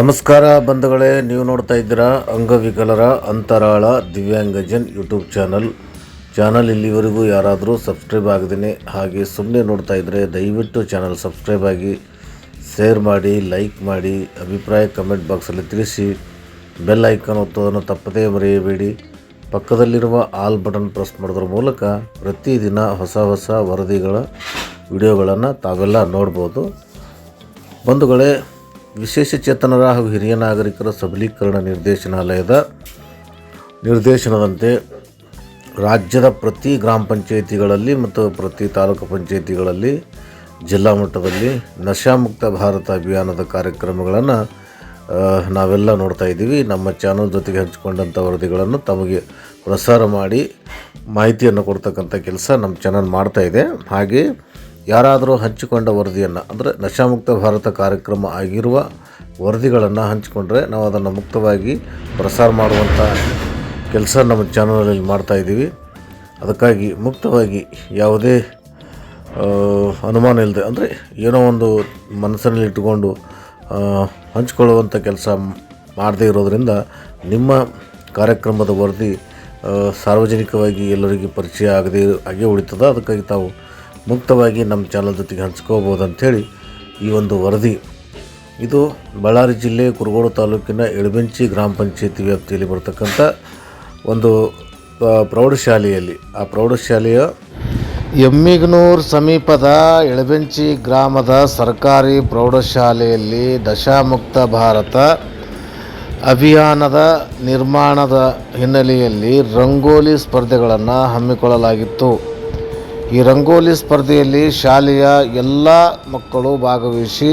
ನಮಸ್ಕಾರ ಬಂಧುಗಳೇ, ನೀವು ನೋಡ್ತಾ ಇದ್ದೀರಾ ಅಂಗವಿಕಲರ ಅಂತರಾಳ ದಿವ್ಯಾಂಗಜನ್ ಯೂಟ್ಯೂಬ್ ಚಾನಲ್. ಚಾನಲ್ ಇಲ್ಲಿವರೆಗೂ ಯಾರಾದರೂ ಸಬ್ಸ್ಕ್ರೈಬ್ ಆಗದೇ ಹಾಗೆ ಸುಮ್ಮನೆ ನೋಡ್ತಾ ಇದ್ದರೆ ದಯವಿಟ್ಟು ಚಾನಲ್ ಸಬ್ಸ್ಕ್ರೈಬ್ ಆಗಿ, ಶೇರ್ ಮಾಡಿ, ಲೈಕ್ ಮಾಡಿ, ಅಭಿಪ್ರಾಯ ಕಮೆಂಟ್ ಬಾಕ್ಸಲ್ಲಿ ತಿಳಿಸಿ, ಬೆಲ್ ಐಕಾನ್ ಒತ್ತೋದನ್ನು ತಪ್ಪದೇ ಮರೆಯಬೇಡಿ. ಪಕ್ಕದಲ್ಲಿರುವ ಆಲ್ ಬಟನ್ ಪ್ರೆಸ್ ಮಾಡೋದ್ರ ಮೂಲಕ ಪ್ರತಿದಿನ ಹೊಸ ಹೊಸ ವರದಿಗಳ, ವಿಡಿಯೋಗಳನ್ನು ತಾವೆಲ್ಲ ನೋಡ್ಬೋದು. ಬಂಧುಗಳೇ ವಿಶೇಷ ಚೇತನರ ಹಾಗೂ ಹಿರಿಯ ನಾಗರಿಕರ ಸಬಲೀಕರಣ ನಿರ್ದೇಶನಾಲಯದ ನಿರ್ದೇಶನದಂತೆ ರಾಜ್ಯದ ಪ್ರತಿ ಗ್ರಾಮ ಪಂಚಾಯಿತಿಗಳಲ್ಲಿ ಮತ್ತು ಪ್ರತಿ ತಾಲೂಕು ಪಂಚಾಯಿತಿಗಳಲ್ಲಿ ಜಿಲ್ಲಾ ಮಟ್ಟದಲ್ಲಿ ನಶಾಮುಕ್ತ ಭಾರತ ಅಭಿಯಾನದ ಕಾರ್ಯಕ್ರಮಗಳನ್ನು ನಾವೆಲ್ಲ ನೋಡ್ತಾ ಇದ್ದೀವಿ. ನಮ್ಮ ಚಾನಲ್ ಜೊತೆಗೆ ಹಂಚಿಕೊಂಡಂಥ ವರದಿಗಳನ್ನು ತಮಗೆ ಪ್ರಸಾರ ಮಾಡಿ ಮಾಹಿತಿಯನ್ನು ಕೊಡ್ತಕ್ಕಂಥ ಕೆಲಸ ನಮ್ಮ ಚಾನಲ್ ಮಾಡ್ತಾ ಇದೆ. ಹಾಗೆ ಯಾರಾದರೂ ಹಂಚಿಕೊಂಡ ವರದಿಯನ್ನು, ಅಂದರೆ ನಶಾಮುಕ್ತ ಭಾರತ ಕಾರ್ಯಕ್ರಮ ಆಗಿರುವ ವರದಿಗಳನ್ನು ಹಂಚಿಕೊಂಡ್ರೆ ನಾವು ಅದನ್ನು ಮುಕ್ತವಾಗಿ ಪ್ರಸಾರ ಮಾಡುವಂಥ ಕೆಲಸ ನಮ್ಮ ಚಾನಲಲ್ಲಿ ಮಾಡ್ತಾ ಇದ್ದೀವಿ. ಅದಕ್ಕಾಗಿ ಮುಕ್ತವಾಗಿ ಯಾವುದೇ ಅನುಮಾನ ಇಲ್ಲದೆ ಅಂದರೆ ಏನೋ ಒಂದು ಮನಸ್ಸಿನಲ್ಲಿ ಇಟ್ಟುಕೊಂಡು ಹಂಚಿಕೊಳ್ಳುವಂಥ ಕೆಲಸ ಮಾಡದೇ ಇರೋದರಿಂದ ನಿಮ್ಮ ಕಾರ್ಯಕ್ರಮದ ವರದಿ ಸಾರ್ವಜನಿಕವಾಗಿ ಎಲ್ಲರಿಗೆ ಪರಿಚಯ ಆಗದೇ, ಆಗೇ ಉಳಿತದ. ಅದಕ್ಕಾಗಿ ತಾವು ಮುಕ್ತವಾಗಿ ನಮ್ಮ ಚಾನಲ್ ಜೊತೆಗೆ ಹಂಚ್ಕೋಬೋದು ಅಂಥೇಳಿ ಈ ಒಂದು ವರದಿ. ಇದು ಬಳ್ಳಾರಿ ಜಿಲ್ಲೆ ಕುರುಗೋಡು ತಾಲೂಕಿನ ಎಳಬೆಂಚಿ ಗ್ರಾಮ ಪಂಚಾಯತಿ ವ್ಯಾಪ್ತಿಯಲ್ಲಿ ಬರ್ತಕ್ಕಂಥ ಒಂದು ಪ್ರೌಢಶಾಲೆಯಲ್ಲಿ. ಆ ಪ್ರೌಢಶಾಲೆಯ ಎಮ್ಮಿಗನೂರು ಸಮೀಪದ ಎಳಬೆಂಚಿ ಗ್ರಾಮದ ಸರ್ಕಾರಿ ಪ್ರೌಢಶಾಲೆಯಲ್ಲಿ ದಶಾಮುಕ್ತ ಭಾರತ ಅಭಿಯಾನದ ನಿರ್ಮಾಣದ ಹಿನ್ನೆಲೆಯಲ್ಲಿ ರಂಗೋಲಿ ಸ್ಪರ್ಧೆಗಳನ್ನು ಹಮ್ಮಿಕೊಳ್ಳಲಾಗಿತ್ತು. ಈ ರಂಗೋಲಿ ಸ್ಪರ್ಧೆಯಲ್ಲಿ ಶಾಲೆಯ ಎಲ್ಲ ಮಕ್ಕಳು ಭಾಗವಹಿಸಿ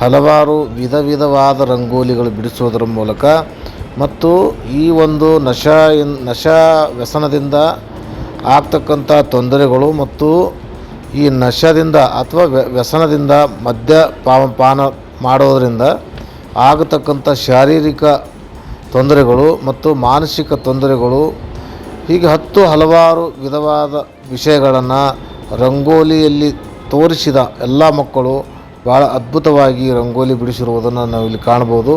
ಹಲವಾರು ವಿಧ ವಿಧವಾದ ರಂಗೋಲಿಗಳು ಬಿಡಿಸುವುದರ ಮೂಲಕ ಮತ್ತು ಈ ಒಂದು ನಶಾ ಇನ್- ನಶಾ ವ್ಯಸನದಿಂದ ಆಗ್ತಕ್ಕಂಥ ತೊಂದರೆಗಳು ಮತ್ತು ಈ ನಶದಿಂದ ಅಥವಾ ವ್ಯಸನದಿಂದ ಮದ್ಯ ಪಾನ ಮಾಡೋದರಿಂದ ಆಗತಕ್ಕಂಥ ಶಾರೀರಿಕ ತೊಂದರೆಗಳು ಮತ್ತು ಮಾನಸಿಕ ತೊಂದರೆಗಳು ಹೀಗೆ ಹತ್ತು ಹಲವಾರು ವಿಧವಾದ ವಿಷಯಗಳನ್ನು ರಂಗೋಲಿಯಲ್ಲಿ ತೋರಿಸಿದ ಎಲ್ಲ ಮಕ್ಕಳು ಭಾಳ ಅದ್ಭುತವಾಗಿ ರಂಗೋಲಿ ಬಿಡಿಸಿರುವುದನ್ನು ನಾವಿಲ್ಲಿ ಕಾಣ್ಬೋದು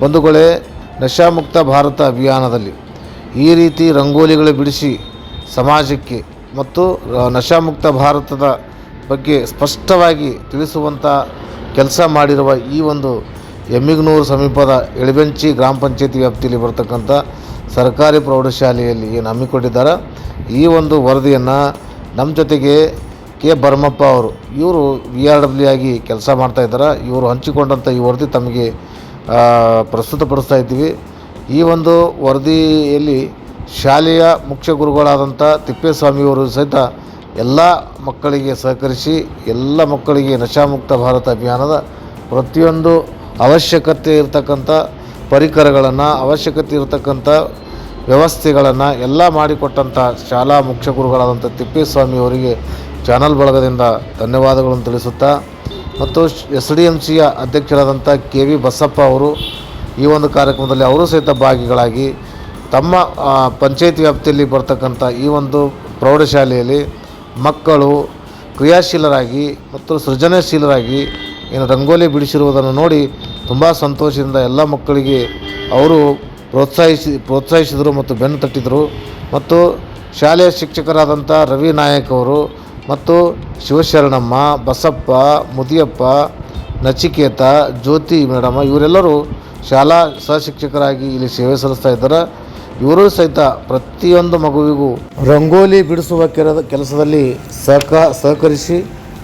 ಬಂಧುಗಳೇ ನಶಾಮುಕ್ತ ಭಾರತ ಅಭಿಯಾನದಲ್ಲಿ ಈ ರೀತಿ ರಂಗೋಲಿಗಳು ಬಿಡಿಸಿ ಸಮಾಜಕ್ಕೆ ಮತ್ತು ನಶಾಮುಕ್ತ ಭಾರತದ ಬಗ್ಗೆ ಸ್ಪಷ್ಟವಾಗಿ ತಿಳಿಸುವಂಥ ಕೆಲಸ ಮಾಡಿರುವ ಈ ಒಂದು ಎಮ್ಮಿಗನೂರು ಸಮೀಪದ ಎಳಬೆಂಚಿ ಗ್ರಾಮ ಪಂಚಾಯತಿ ವ್ಯಾಪ್ತಿಯಲ್ಲಿ ಬರ್ತಕ್ಕಂಥ ಸರ್ಕಾರಿ ಪ್ರೌಢಶಾಲೆಯಲ್ಲಿ ಏನು ಹಮ್ಮಿಕೊಂಡಿದ್ದಾರೆ ಈ ಒಂದು ವರದಿಯನ್ನು ನಮ್ಮ ಜೊತೆಗೆ ಕೆ ಭರಮಪ್ಪ ಅವರು, ಇವರು ವಿ ಆರ್ ಡಬ್ಲ್ಯೂ ಆಗಿ ಕೆಲಸ ಮಾಡ್ತಾಯಿದ್ದಾರೆ ಇವರು ಹಂಚಿಕೊಂಡಂಥ ಈ ವರದಿ ತಮಗೆ ಪ್ರಸ್ತುತಪಡಿಸ್ತಾ ಇದ್ದೀವಿ. ಈ ಒಂದು ವರದಿಯಲ್ಲಿ ಶಾಲೆಯ ಮುಖ್ಯ ಗುರುಗಳಾದಂಥ ತಿಪ್ಪೇಸ್ವಾಮಿಯವರು ಸಹಿತ ಎಲ್ಲ ಮಕ್ಕಳಿಗೆ ಸಹಕರಿಸಿ, ಎಲ್ಲ ಮಕ್ಕಳಿಗೆ ನಶಾಮುಕ್ತ ಭಾರತ ಅಭಿಯಾನದ ಪ್ರತಿಯೊಂದು ಅವಶ್ಯಕತೆ ಇರತಕ್ಕಂಥ ಪರಿಕರಗಳನ್ನು, ಅವಶ್ಯಕತೆ ಇರತಕ್ಕಂಥ ವ್ಯವಸ್ಥೆಗಳನ್ನು ಎಲ್ಲ ಮಾಡಿಕೊಟ್ಟಂಥ ಶಾಲಾ ಮುಖ್ಯ ಗುರುಗಳಾದಂಥ ತಿಪ್ಪೇಸ್ವಾಮಿ ಅವರಿಗೆ ಚಾನಲ್ ಬಳಗದಿಂದ ಧನ್ಯವಾದಗಳನ್ನು ತಿಳಿಸುತ್ತಾ, ಮತ್ತು ಎಸ್ ಡಿ ಎಂ ಸಿಯ ಅಧ್ಯಕ್ಷರಾದಂಥ ಕೆ ವಿ ಬಸಪ್ಪ ಅವರು ಈ ಒಂದು ಕಾರ್ಯಕ್ರಮದಲ್ಲಿ ಅವರು ಸಹಿತ ಭಾಗಿಗಳಾಗಿ ತಮ್ಮ ಪಂಚಾಯತ್ ವ್ಯಾಪ್ತಿಯಲ್ಲಿ ಬರ್ತಕ್ಕಂಥ ಈ ಒಂದು ಪ್ರೌಢಶಾಲೆಯಲ್ಲಿ ಮಕ್ಕಳು ಕ್ರಿಯಾಶೀಲರಾಗಿ ಮತ್ತು ಸೃಜನಶೀಲರಾಗಿ ಏನು ರಂಗೋಲಿ ಬಿಡಿಸಿರುವುದನ್ನು ನೋಡಿ ತುಂಬ ಸಂತೋಷದಿಂದ ಎಲ್ಲ ಮಕ್ಕಳಿಗೆ ಅವರು ಪ್ರೋತ್ಸಾಹಿಸಿ, ಪ್ರೋತ್ಸಾಹಿಸಿದರು ಮತ್ತು ಬೆನ್ನು ತಟ್ಟಿದರು. ಮತ್ತು ಶಾಲೆಯ ಶಿಕ್ಷಕರಾದಂಥ ರವಿ ನಾಯಕ್ ಅವರು ಮತ್ತು ಶಿವಶರಣಮ್ಮ, ಬಸಪ್ಪ, ಮುದಿಯಪ್ಪ, ನಚಿಕೇತ, ಜ್ಯೋತಿ ಮೇಡಮ ಇವರೆಲ್ಲರೂ ಶಾಲಾ ಸಹಶಿಕ್ಷಕರಾಗಿ ಇಲ್ಲಿ ಸೇವೆ ಸಲ್ಲಿಸ್ತಾ ಇದ್ದಾರೆ. ಇವರು ಸಹಿತ ಪ್ರತಿಯೊಂದು ಮಗುವಿಗೂ ರಂಗೋಲಿ ಬಿಡಿಸುವ ಕೆಲ ಕೆಲಸದಲ್ಲಿ ಸಹಕ, ಸಹಕರಿಸಿ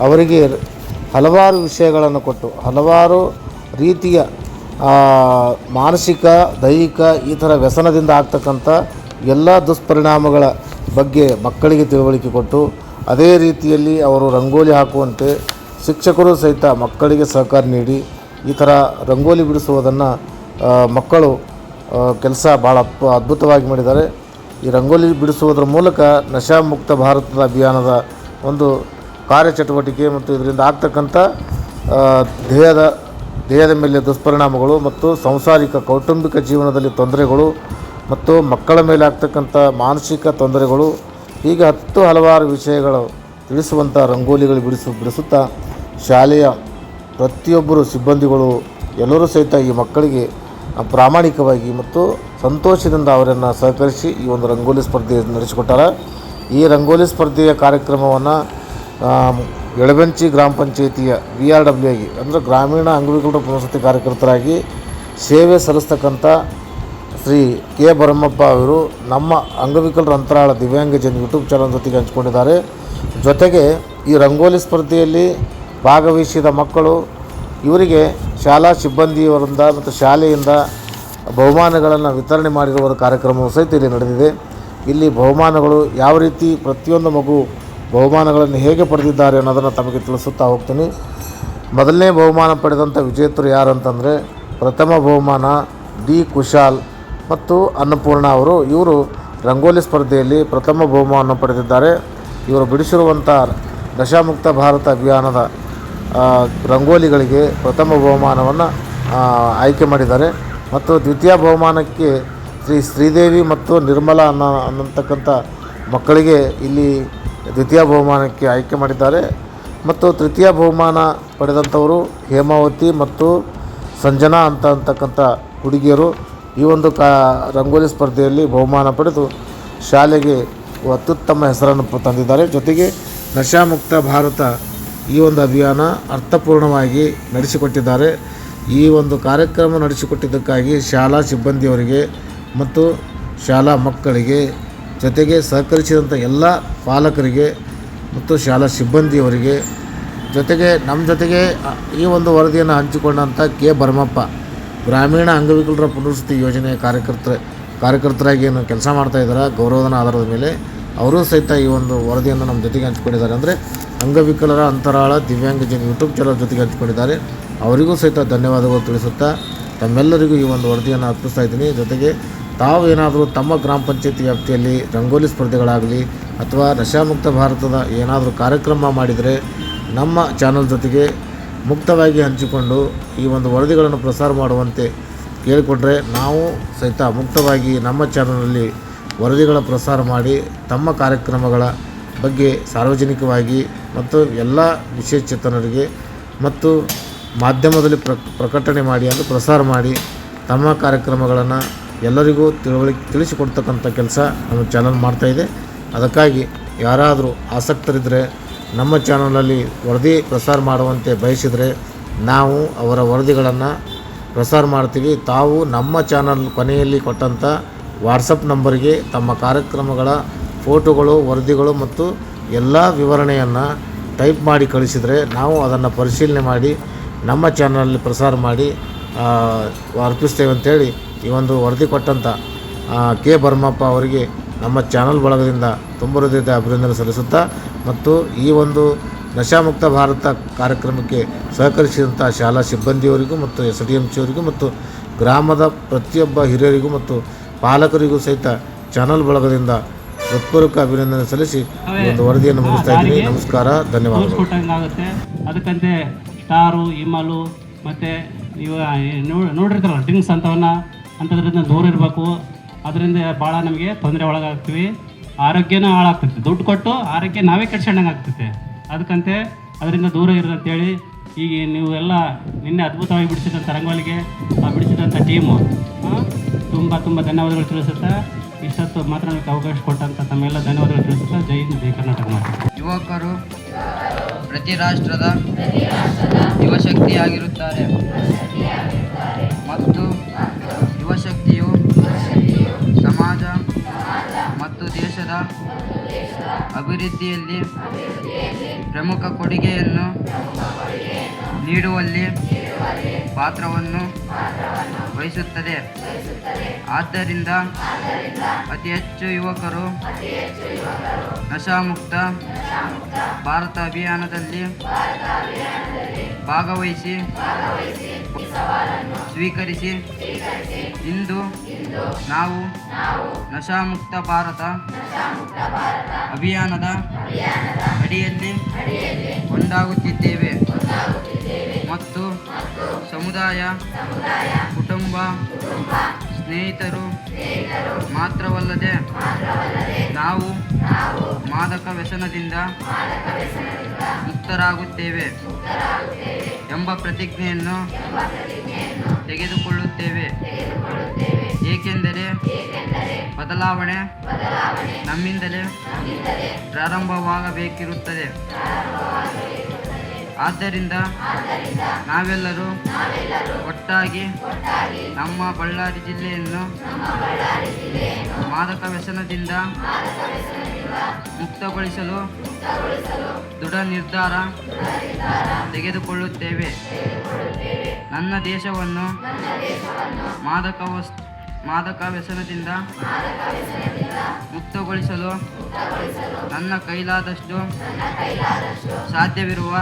ಅವರಿಗೆ ಹಲವಾರು ವಿಷಯಗಳನ್ನು ಕೊಟ್ಟು, ಹಲವಾರು ರೀತಿಯ ಮಾನಸಿಕ, ದೈಹಿಕ ಈ ಥರ ವ್ಯಸನದಿಂದ ಆಗ್ತಕ್ಕಂಥ ಎಲ್ಲ ದುಷ್ಪರಿಣಾಮಗಳ ಬಗ್ಗೆ ಮಕ್ಕಳಿಗೆ ತಿಳುವಳಿಕೆ ಕೊಟ್ಟು, ಅದೇ ರೀತಿಯಲ್ಲಿ ಅವರು ರಂಗೋಲಿ ಹಾಕುವಂತೆ ಶಿಕ್ಷಕರು ಸಹಿತ ಮಕ್ಕಳಿಗೆ ಸಹಕಾರ ನೀಡಿ, ಈ ಥರ ರಂಗೋಲಿ ಬಿಡಿಸುವುದನ್ನು ಮಕ್ಕಳು ಕೆಲಸ ಭಾಳ ಅದ್ಭುತವಾಗಿ ಮಾಡಿದ್ದಾರೆ. ಈ ರಂಗೋಲಿ ಬಿಡಿಸುವುದರ ಮೂಲಕ ನಶಾಮುಕ್ತ ಭಾರತದ ಅಭಿಯಾನದ ಒಂದು ಕಾರ್ಯಚಟುವಟಿಕೆ ಮತ್ತು ಇದರಿಂದ ಆಗ್ತಕ್ಕಂಥ ದೇಹದ ದೇಹದ ಮೇಲೆ ದುಷ್ಪರಿಣಾಮಗಳು ಮತ್ತು ಸಾಂಸಾರಿಕ ಕೌಟುಂಬಿಕ ಜೀವನದಲ್ಲಿ ತೊಂದರೆಗಳು ಮತ್ತು ಮಕ್ಕಳ ಮೇಲೆ ಆಗ್ತಕ್ಕಂಥ ಮಾನಸಿಕ ತೊಂದರೆಗಳು, ಹೀಗೆ ಹತ್ತು ಹಲವಾರು ವಿಷಯಗಳು ತಿಳಿಸುವಂಥ ರಂಗೋಲಿಗಳು ಬಿಡಿಸು, ಬಿಡಿಸುತ್ತಾ ಶಾಲೆಯ ಪ್ರತಿಯೊಬ್ಬರು ಸಿಬ್ಬಂದಿಗಳು ಎಲ್ಲರೂ ಸಹಿತ ಈ ಮಕ್ಕಳಿಗೆ ಪ್ರಾಮಾಣಿಕವಾಗಿ ಮತ್ತು ಸಂತೋಷದಿಂದ ಅವರನ್ನು ಸಹಕರಿಸಿ ಈ ಒಂದು ರಂಗೋಲಿ ಸ್ಪರ್ಧೆ ನಡೆಸಿಕೊಟ್ಟಾರ. ಈ ರಂಗೋಲಿ ಸ್ಪರ್ಧೆಯ ಕಾರ್ಯಕ್ರಮವನ್ನು ಎಳಬೆಂಚಿ ಗ್ರಾಮ ಪಂಚಾಯಿತಿಯ ವಿ ಆರ್ ಡಬ್ಲ್ಯೂ ಆಗಿ, ಅಂದರೆ ಗ್ರಾಮೀಣ ಅಂಗವಿಕಲರ ಪುನರ್ವಸತಿ ಕಾರ್ಯಕರ್ತರಾಗಿ ಸೇವೆ ಸಲ್ಲಿಸ್ತಕ್ಕಂಥ ಶ್ರೀ ಕೆ ಭರಮಪ್ಪ ಅವರು ನಮ್ಮ ಅಂಗವಿಕಲರ ಅಂತರಾಳ ದಿವ್ಯಾಂಗಜನ್ ಯೂಟ್ಯೂಬ್ ಚಾನಲ್ ಜೊತೆಗೆ ಹಂಚಿಕೊಂಡಿದ್ದಾರೆ. ಜೊತೆಗೆ ಈ ರಂಗೋಲಿ ಸ್ಪರ್ಧೆಯಲ್ಲಿ ಭಾಗವಹಿಸಿದ ಮಕ್ಕಳು, ಇವರಿಗೆ ಶಾಲಾ ಸಿಬ್ಬಂದಿಯವರಿಂದ ಮತ್ತು ಶಾಲೆಯಿಂದ ಬಹುಮಾನಗಳನ್ನು ವಿತರಣೆ ಮಾಡಿರುವ ಕಾರ್ಯಕ್ರಮವು ಸಹಿತ ಇಲ್ಲಿ ನಡೆದಿದೆ. ಇಲ್ಲಿ ಬಹುಮಾನಗಳು ಯಾವ ರೀತಿ ಪ್ರತಿಯೊಂದು ಮಗು ಬಹುಮಾನಗಳನ್ನು ಹೇಗೆ ಪಡೆದಿದ್ದಾರೆ ಅನ್ನೋದನ್ನು ತಮಗೆ ತಿಳಿಸುತ್ತಾ ಹೋಗ್ತೀನಿ. ಮೊದಲನೇ ಬಹುಮಾನ ಪಡೆದಂಥ ವಿಜೇತರು ಯಾರು ಅಂತಂದರೆ ಪ್ರಥಮ ಬಹುಮಾನ ಡಿ ಕುಶಾಲ್ ಮತ್ತು ಅನ್ನಪೂರ್ಣ ಅವರು. ಇವರು ರಂಗೋಲಿ ಸ್ಪರ್ಧೆಯಲ್ಲಿ ಪ್ರಥಮ ಬಹುಮಾನ ಪಡೆದಿದ್ದಾರೆ. ಇವರು ಬಿಡಿಸಿರುವಂಥ ದಶಾಮುಕ್ತ ಭಾರತ ಅಭಿಯಾನದ ರಂಗೋಲಿಗಳಿಗೆ ಪ್ರಥಮ ಬಹುಮಾನವನ್ನು ಆಯ್ಕೆ ಮಾಡಿದ್ದಾರೆ. ಮತ್ತು ದ್ವಿತೀಯ ಬಹುಮಾನಕ್ಕೆ ಶ್ರೀ ಶ್ರೀದೇವಿ ಮತ್ತು ನಿರ್ಮಲಾ ಅನ್ನೋ ಅನ್ನತಕ್ಕಂಥ ಮಕ್ಕಳಿಗೆ ಇಲ್ಲಿ ದ್ವಿತೀಯ ಬಹುಮಾನಕ್ಕೆ ಆಯ್ಕೆ ಮಾಡಿದ್ದಾರೆ. ಮತ್ತು ತೃತೀಯ ಬಹುಮಾನ ಪಡೆದಂಥವರು ಹೇಮಾವತಿ ಮತ್ತು ಸಂಜನಾ ಅಂತ ಅಂತಕ್ಕಂಥ ಹುಡುಗಿಯರು ಈ ಒಂದು ಕಾ ರಂಗೋಲಿ ಸ್ಪರ್ಧೆಯಲ್ಲಿ ಬಹುಮಾನ ಪಡೆದು ಶಾಲೆಗೆ ಅತ್ಯುತ್ತಮ ಹೆಸರನ್ನು ತಂದಿದ್ದಾರೆ. ಜೊತೆಗೆ ನಶಾಮುಕ್ತ ಭಾರತ ಈ ಒಂದು ಅಭಿಯಾನ ಅರ್ಥಪೂರ್ಣವಾಗಿ ನಡೆಸಿಕೊಟ್ಟಿದ್ದಾರೆ. ಈ ಒಂದು ಕಾರ್ಯಕ್ರಮ ನಡೆಸಿಕೊಟ್ಟಿದ್ದಕ್ಕಾಗಿ ಶಾಲಾ ಸಿಬ್ಬಂದಿಯವರಿಗೆ ಮತ್ತು ಶಾಲಾ ಮಕ್ಕಳಿಗೆ ಜೊತೆಗೆ ಸಹಕರಿಸಿದಂಥ ಎಲ್ಲ ಪಾಲಕರಿಗೆ ಮತ್ತು ಶಾಲಾ ಸಿಬ್ಬಂದಿಯವರಿಗೆ, ಜೊತೆಗೆ ನಮ್ಮ ಜೊತೆಗೆ ಈ ಒಂದು ವರದಿಯನ್ನು ಹಂಚಿಕೊಂಡಂಥ ಕೆ. ಭರಮಪ್ಪ ಗ್ರಾಮೀಣ ಅಂಗವಿಕಲರ ಪುನರ್ವಸತಿ ಯೋಜನೆಯ ಕಾರ್ಯಕರ್ತರ, ಕಾರ್ಯಕರ್ತರಾಗಿ ಏನು ಕೆಲಸ ಮಾಡ್ತಾ ಇದ್ದಾರೆ ಗೌರವಧನ ಆಧಾರದ ಮೇಲೆ ಅವರೂ ಸಹಿತ ಈ ಒಂದು ವರದಿಯನ್ನು ನಮ್ಮ ಜೊತೆಗೆ ಹಂಚಿಕೊಂಡಿದ್ದಾರೆ. ಅಂದರೆ ಅಂಗವಿಕಲರ ಅಂತರಾಳ ದಿವ್ಯಾಂಗಜನ ಯೂಟ್ಯೂಬ್ ಚಾನಲ್ ಜೊತೆಗೆ ಹಂಚಿಕೊಂಡಿದ್ದಾರೆ. ಅವರಿಗೂ ಸಹಿತ ಧನ್ಯವಾದಗಳು ತಿಳಿಸುತ್ತಾ ತಮ್ಮೆಲ್ಲರಿಗೂ ಈ ಒಂದು ವರದಿಯನ್ನು ಅರ್ಪಿಸ್ತಾ ಇದ್ದೀನಿ. ಜೊತೆಗೆ ತಾವು ಏನಾದರೂ ತಮ್ಮ ಗ್ರಾಮ ಪಂಚಾಯತಿ ವ್ಯಾಪ್ತಿಯಲ್ಲಿ ರಂಗೋಲಿ ಸ್ಪರ್ಧೆಗಳಾಗಲಿ ಅಥವಾ ನಶಾಮುಕ್ತ ಭಾರತದ ಏನಾದರೂ ಕಾರ್ಯಕ್ರಮ ಮಾಡಿದರೆ ನಮ್ಮ ಚಾನಲ್ ಜೊತೆಗೆ ಮುಕ್ತವಾಗಿ ಹಂಚಿಕೊಂಡು ಈ ಒಂದು ವರದಿಗಳನ್ನು ಪ್ರಸಾರ ಮಾಡುವಂತೆ ಕೇಳಿಕೊಂಡ್ರೆ ನಾವು ಸಹಿತ ಮುಕ್ತವಾಗಿ ನಮ್ಮ ಚಾನಲಲ್ಲಿ ವರದಿಗಳ ಪ್ರಸಾರ ಮಾಡಿ ತಮ್ಮ ಕಾರ್ಯಕ್ರಮಗಳ ಬಗ್ಗೆ ಸಾರ್ವಜನಿಕವಾಗಿ ಮತ್ತು ಎಲ್ಲ ವಿಶೇಷಚೇತನರಿಗೆ ಮತ್ತು ಮಾಧ್ಯಮದಲ್ಲಿ ಪ್ರ, ಪ್ರಕಟಣೆ ಮಾಡಿ ಅಂದರೆ ಪ್ರಸಾರ ಮಾಡಿ ತಮ್ಮ ಕಾರ್ಯಕ್ರಮಗಳನ್ನು ಎಲ್ಲರಿಗೂ ತಿಳುವಳಿ, ತಿಳಿಸಿಕೊಡ್ತಕ್ಕಂಥ ಕೆಲಸ ನಮ್ಮ ಚಾನಲ್ ಮಾಡ್ತಾಯಿದೆ ಅದಕ್ಕಾಗಿ ಯಾರಾದರೂ ಆಸಕ್ತರಿದ್ದರೆ ನಮ್ಮ ಚಾನಲಲ್ಲಿ ವರದಿ ಪ್ರಸಾರ ಮಾಡುವಂತೆ ಬಯಸಿದರೆ ನಾವು ಅವರ ವರದಿಗಳನ್ನು ಪ್ರಸಾರ ಮಾಡ್ತೀವಿ. ತಾವು ನಮ್ಮ ಚಾನಲ್ ಕೊನೆಯಲ್ಲಿ ಕೊಟ್ಟಂಥ ವಾಟ್ಸಪ್ ನಂಬರ್ಗೆ ತಮ್ಮ ಕಾರ್ಯಕ್ರಮಗಳ ಫೋಟೋಗಳು, ವರದಿಗಳು ಮತ್ತು ಎಲ್ಲ ವಿವರಣೆಯನ್ನು ಟೈಪ್ ಮಾಡಿ ಕಳಿಸಿದರೆ ನಾವು ಅದನ್ನು ಪರಿಶೀಲನೆ ಮಾಡಿ ನಮ್ಮ ಚಾನಲಲ್ಲಿ ಪ್ರಸಾರ ಮಾಡಿ ಅರ್ಪಿಸ್ತೇವೆ ಅಂತೇಳಿ ಈ ಒಂದು ವರದಿ ಕೊಟ್ಟಂಥ ಕೆ. ಭರ್ಮಪ್ಪ ಅವರಿಗೆ ನಮ್ಮ ಚಾನಲ್ ಬಳಗದಿಂದ ತುಂಬ ಹೃದಯದ ಅಭಿನಂದನೆ ಸಲ್ಲಿಸುತ್ತಾ ಮತ್ತು ಈ ಒಂದು ನಶಾಮುಕ್ತ ಭಾರತ ಕಾರ್ಯಕ್ರಮಕ್ಕೆ ಸಹಕರಿಸಿದಂಥ ಶಾಲಾ ಸಿಬ್ಬಂದಿಯವರಿಗೂ ಮತ್ತು ಎಸ್ ಡಿ ಎಂ ಸಿಯವರಿಗೂ ಮತ್ತು ಗ್ರಾಮದ ಪ್ರತಿಯೊಬ್ಬ ಹಿರಿಯರಿಗೂ ಮತ್ತು ಪಾಲಕರಿಗೂ ಸಹಿತ ಚಾನಲ್ ಬಳಗದಿಂದ ಹೃತ್ಪೂರ್ವಕ ಅಭಿನಂದನೆ ಸಲ್ಲಿಸಿ ಈ ಒಂದು ವರದಿಯನ್ನು ಮುಗಿಸ್ತಾ ಇದ್ದೀನಿ. ನಮಸ್ಕಾರ, ಧನ್ಯವಾದಗಳು. ಅದಕ್ಕಂತೆ ಸ್ಟಾರು, ಇಮಲು ಮತ್ತು ಇವ ನೋ- ನೋಡಿರ್ತಾರಲ್ಲ, ಡ್ರಿಂಕ್ಸ್ ಅಂಥವನ್ನ ಅಂಥದ್ರಿಂದ ದೂರ ಇರಬೇಕು. ಅದರಿಂದ ಭಾಳ ನಮಗೆ ತೊಂದರೆ ಒಳಗಾಗ್ತೀವಿ. ಆರೋಗ್ಯನೂ ಹಾಳಾಗ್ತೈತೆ ದುಡ್ಡು ಕೊಟ್ಟು ಆರೋಗ್ಯ ನಾವೇ ಕೆಡ್ಸ್ಕೊಂಡಂಗೆ ಆಗ್ತೈತೆ ಅದಕ್ಕಂತೆ ಅದರಿಂದ ದೂರ ಇರೋದಂತೇಳಿ ಈಗ ನೀವು ಎಲ್ಲ ನಿನ್ನೆ ಅದ್ಭುತವಾಗಿ ಬಿಡಿಸಿದಂಥ ರಂಗೋಲಿಗೆ, ಆ ಬಿಡಿಸಿದಂಥ ಟೀಮು ತುಂಬ ತುಂಬ ಧನ್ಯವಾದಗಳು ತಿಳಿಸುತ್ತಾ, ಇಷ್ಟೊತ್ತು ನಮಗೆ ಅವಕಾಶ ಕೊಟ್ಟಂಥ ತಮ್ಮೆಲ್ಲ ಧನ್ಯವಾದಗಳು ತಿಳಿಸುತ್ತಾ, ಜೈ ಹಿಂದ್, ಜೈ ಕರ್ನಾಟಕ ಯುವಕರು ಪ್ರತಿ ರಾಷ್ಟ್ರದ ಯುವಶಕ್ತಿಯಾಗಿರುತ್ತಾರೆ ಅಭಿವೃದ್ಧಿಯಲ್ಲಿ ಪ್ರಮುಖ ಕೊಡುಗೆಯನ್ನು ನೀಡುವಲ್ಲಿ ಪಾತ್ರವನ್ನು ವಹಿಸುತ್ತದೆ. ಆದ್ದರಿಂದ ಅತಿ ಹೆಚ್ಚು ಯುವಕರು ನಶಾಮುಕ್ತ ಭಾರತ ಅಭಿಯಾನದಲ್ಲಿ ಭಾಗವಹಿಸಿ ಸ್ವೀಕರಿಸಿ. ಇಂದು ನಾವು ನಶಾಮುಕ್ತ ಭಾರತ ಅಭಿಯಾನದ ಅಡಿಯಲ್ಲಿ ಒಂದಾಗುತ್ತಿದ್ದೇವೆ. ಮತ್ತು ಸಮುದಾಯ ಕುಟುಂಬ ಸ್ನೇಹಿತರು ಮಾತ್ರವಲ್ಲದೆ ನಾವು ಮಾದಕ ವ್ಯಸನದಿಂದ ಮುಕ್ತರಾಗುತ್ತೇವೆ ಎಂಬ ಪ್ರತಿಜ್ಞೆಯನ್ನು ತೆಗೆದುಕೊಳ್ಳುತ್ತೇವೆ. ಏಕೆಂದರೆ ಬದಲಾವಣೆ ನಮ್ಮಿಂದಲೇ ಪ್ರಾರಂಭವಾಗಬೇಕಿರುತ್ತದೆ. ಆದ್ದರಿಂದ ನಾವೆಲ್ಲರೂ ಒಟ್ಟಾಗಿ ನಮ್ಮ ಬಳ್ಳಾರಿ ಜಿಲ್ಲೆಯನ್ನು ಮಾದಕ ವ್ಯಸನದಿಂದ ಮುಕ್ತಗೊಳಿಸಲು ದೃಢ ನಿರ್ಧಾರ ತೆಗೆದುಕೊಳ್ಳುತ್ತೇವೆ. ನನ್ನ ದೇಶವನ್ನು ಮಾದಕ ವಸ್ ಮಾದಕ ವ್ಯಸನದಿಂದ ಮುಕ್ತಗೊಳಿಸಲು ನನ್ನ ಕೈಲಾದಷ್ಟು ಸಾಧ್ಯವಿರುವ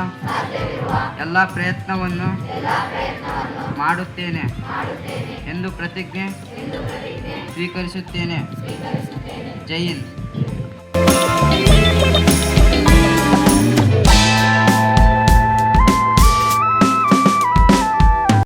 ಎಲ್ಲ ಪ್ರಯತ್ನವನ್ನು ಮಾಡುತ್ತೇನೆ ಎಂದು ಪ್ರತಿಜ್ಞೆ ಸ್ವೀಕರಿಸುತ್ತೇನೆ. ಜೈ ಹಿಂದ್.